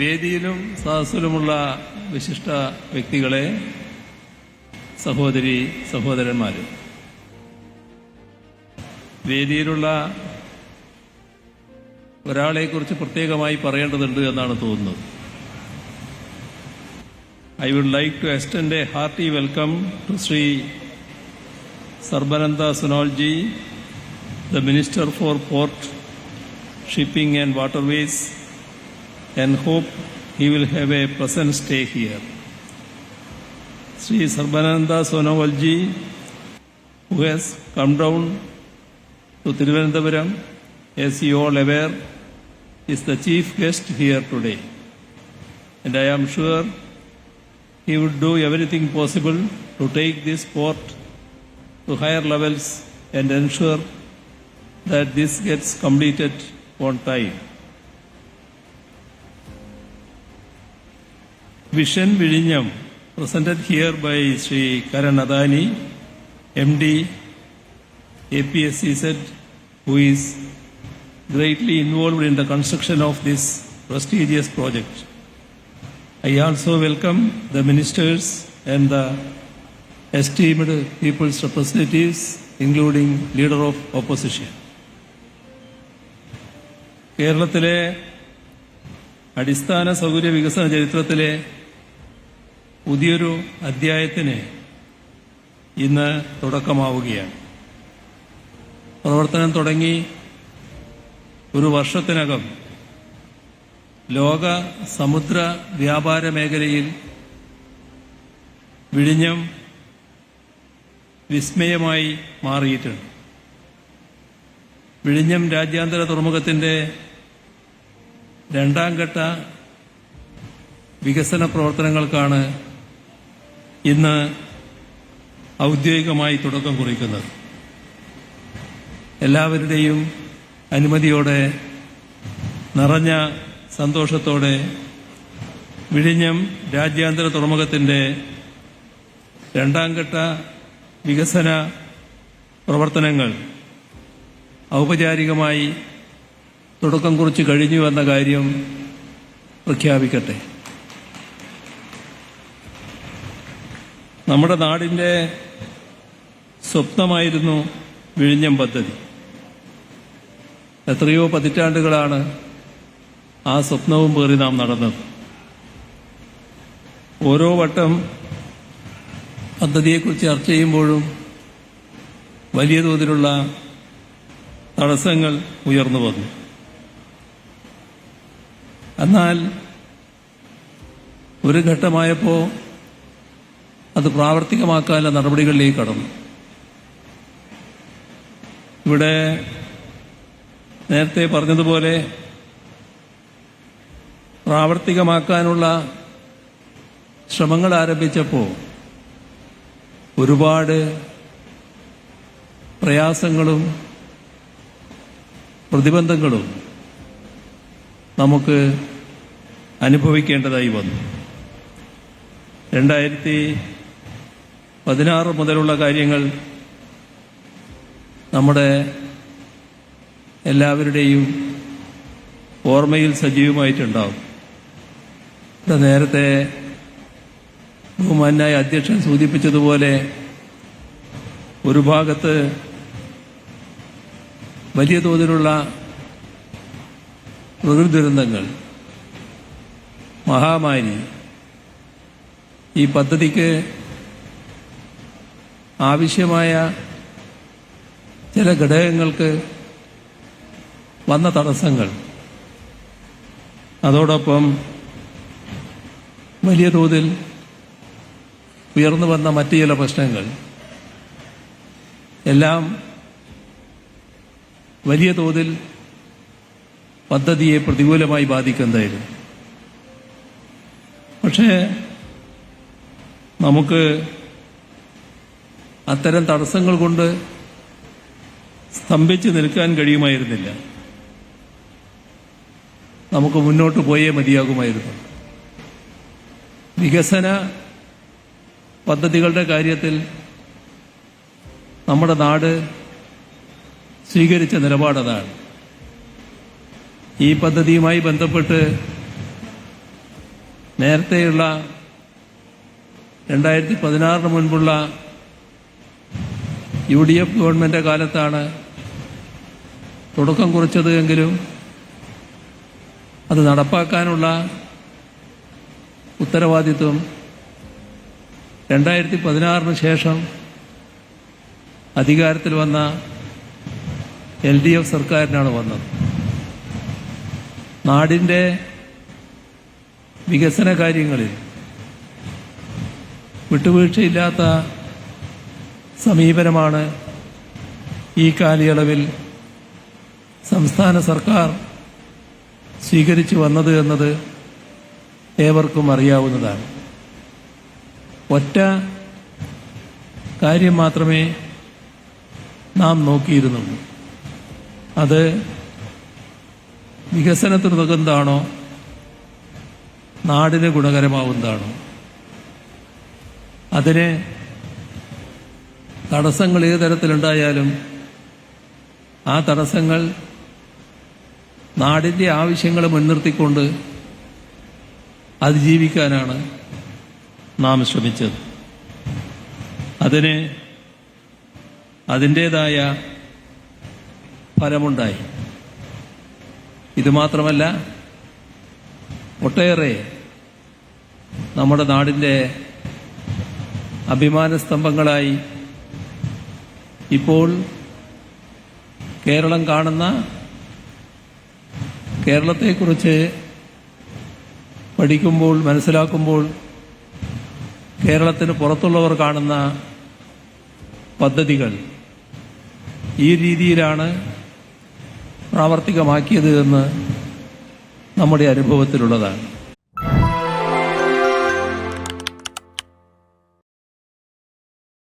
വേദിയിലും സദസ്സിലുമുള്ള വിശിഷ്ട വ്യക്തികളെ സഹോദരി സഹോദരന്മാര്. വേദിയിലുള്ള ഒരാളെക്കുറിച്ച് പ്രത്യേകമായി പറയേണ്ടതുണ്ട് എന്നാണ് തോന്നുന്നത്. I would like to extend a hearty welcome to Shri Sarbananda Sonowal ji the minister for port shipping and Waterways, and hope he will have a pleasant stay here. Sri Sarbananda Sonowalji, who has come down to Thiruvananthapuram, as you all aware, is the chief guest here today. And I am sure he would do everything possible to take this port to higher levels and ensure that this gets completed on time. Vision Vidinyam, presented here by Sri Karan Adani, MD, APSCZ, who is greatly involved in the construction of this prestigious project. I also welcome the ministers and the esteemed people's representatives, including leader of opposition. കേരളത്തിലെ അടിസ്ഥാന സൗകര്യ വികസന ചരിത്രത്തിലെ പുതിയൊരു അധ്യായത്തിന് ഇന്ന് തുടക്കമാവുകയാണ്. പ്രവർത്തനം തുടങ്ങി ഒരു വർഷത്തിനകം ലോക സമുദ്ര വ്യാപാര മേഖലയിൽ വിഴിഞ്ഞം വിസ്മയമായി മാറിയിട്ടുണ്ട്. വിഴിഞ്ഞം രാജ്യാന്തര തുറമുഖത്തിന്റെ രണ്ടാം ഘട്ട വികസന പ്രവർത്തനങ്ങൾക്കാണ് ഇന്ന് ഔദ്യോഗികമായി തുടക്കം കുറിക്കുന്നത്. എല്ലാവരുടെയും അനുമതിയോടെ നിറഞ്ഞ സന്തോഷത്തോടെ വിഴിഞ്ഞം രാജ്യാന്തര തുറമുഖത്തിന്റെ രണ്ടാംഘട്ട വികസന പ്രവർത്തനങ്ങൾ ഔപചാരികമായി തുടക്കം കുറിച്ച് കഴിഞ്ഞു എന്ന കാര്യം പ്രഖ്യാപിക്കട്ടെ. നമ്മുടെ നാടിന്റെ സ്വപ്നമായിരുന്നു വിഴിഞ്ഞം പദ്ധതി. എത്രയോ പതിറ്റാണ്ടുകളാണ് ആ സ്വപ്നവും പേറി നാം നടന്നത്. ഓരോ വട്ടം പദ്ധതിയെക്കുറിച്ച് ചർച്ച ചെയ്യുമ്പോഴും വലിയ തോതിലുള്ള തടസ്സങ്ങൾ ഉയർന്നു വന്നു. എന്നാൽ ഒരു ഘട്ടമായപ്പോൾ അത് പ്രാവർത്തികമാക്കാനുള്ള നടപടികളിലേക്ക് കടന്നു. ഇവിടെ നേരത്തെ പറഞ്ഞതുപോലെ പ്രാവർത്തികമാക്കാനുള്ള ശ്രമങ്ങൾ ആരംഭിച്ചപ്പോൾ ഒരുപാട് പ്രയാസങ്ങളും പ്രതിബന്ധങ്ങളും നമുക്ക് അനുഭവിക്കേണ്ടതായി വന്നു. രണ്ടായിരത്തി പതിനാറ് മുതലുള്ള കാര്യങ്ങൾ നമ്മുടെ എല്ലാവരുടെയും ഓർമ്മയിൽ സജീവമായിട്ടുണ്ടാവും. നേരത്തെ ബഹുമാനായ അധ്യക്ഷൻ സൂചിപ്പിച്ചതുപോലെ ഒരു ഭാഗത്ത് വലിയ തോതിലുള്ള പ്രകൃതി ദുരന്തങ്ങൾ മഹാമാരി ഈ പദ്ധതിക്ക് ആവശ്യമായ ചില ഘടകങ്ങൾക്ക് വന്ന തടസ്സങ്ങൾ. അതോടൊപ്പം വലിയ തോതിൽ ഉയർന്നു വന്ന മറ്റു ചില പ്രശ്നങ്ങൾ. എല്ലാം വലിയ തോതിൽ പദ്ധതിയെ പ്രതികൂലമായി ബാധിക്കുന്നതായിരുന്നു പക്ഷേ നമുക്ക് അത്തരം തടസ്സങ്ങൾ കൊണ്ട് സ്തംഭിച്ച് നിൽക്കാൻ കഴിയുമായിരുന്നില്ല. നമുക്ക് മുന്നോട്ട് പോയേ മതിയാകുമായിരുന്നു. വികസന പദ്ധതികളുടെ കാര്യത്തിൽ നമ്മുടെ നാട് സ്വീകരിച്ച നിലപാടതാണ്. ഈ പദ്ധതിയുമായി ബന്ധപ്പെട്ട് നേരത്തെയുള്ള രണ്ടായിരത്തി പതിനാറിന് മുൻപുള്ള യു ഡി എഫ് ഗവൺമെന്റ് കാലത്താണ് തുടക്കം കുറിച്ചത് എങ്കിലും അത് നടപ്പാക്കാനുള്ള ഉത്തരവാദിത്വം രണ്ടായിരത്തി പതിനാറിന് ശേഷം അധികാരത്തിൽ വന്ന എൽ ഡി എഫ് സർക്കാരിനാണ് വന്നത്. നാടിന്റെ വികസന കാര്യങ്ങളിൽ വിട്ടുവീഴ്ചയില്ലാത്ത സമീപനമാണ് ഈ കാലയളവിൽ സംസ്ഥാന സർക്കാർ സ്വീകരിച്ചു വന്നത് എന്നത് ഏവർക്കും അറിയാവുന്നതാണ്. ഒറ്റ കാര്യം മാത്രമേ നാം നോക്കിയിരുന്നുള്ളൂ. അത് വികസനത്തിന് ഉതകുന്നതാണോ നാടിന് ഗുണകരമാവുന്നതാണോ? അതിന് തടസ്സങ്ങൾ ഏത് തരത്തിലുണ്ടായാലും ആ തടസ്സങ്ങൾ നാടിന്റെ ആവശ്യങ്ങൾ മുൻനിർത്തിക്കൊണ്ട് അതിജീവിക്കാനാണ് നാം ശ്രമിച്ചത്. അതിന് അതിന്റേതായ ഫലമുണ്ടായി. ഇതുമാത്രമല്ല ഒട്ടേറെ നമ്മുടെ നാടിന്റെ അഭിമാന സ്തംഭങ്ങളായി ഇപ്പോൾ കേരളം കാണുന്ന കേരളത്തെക്കുറിച്ച് പഠിക്കുമ്പോൾ മനസ്സിലാക്കുമ്പോൾ കേരളത്തിന് പുറത്തുള്ളവർ കാണുന്ന പദ്ധതികൾ ഈ രീതിയിലാണ് പ്രാവർത്തികമാക്കിയത് എന്ന് നമ്മുടെ അനുഭവത്തിലുള്ളതാണ്.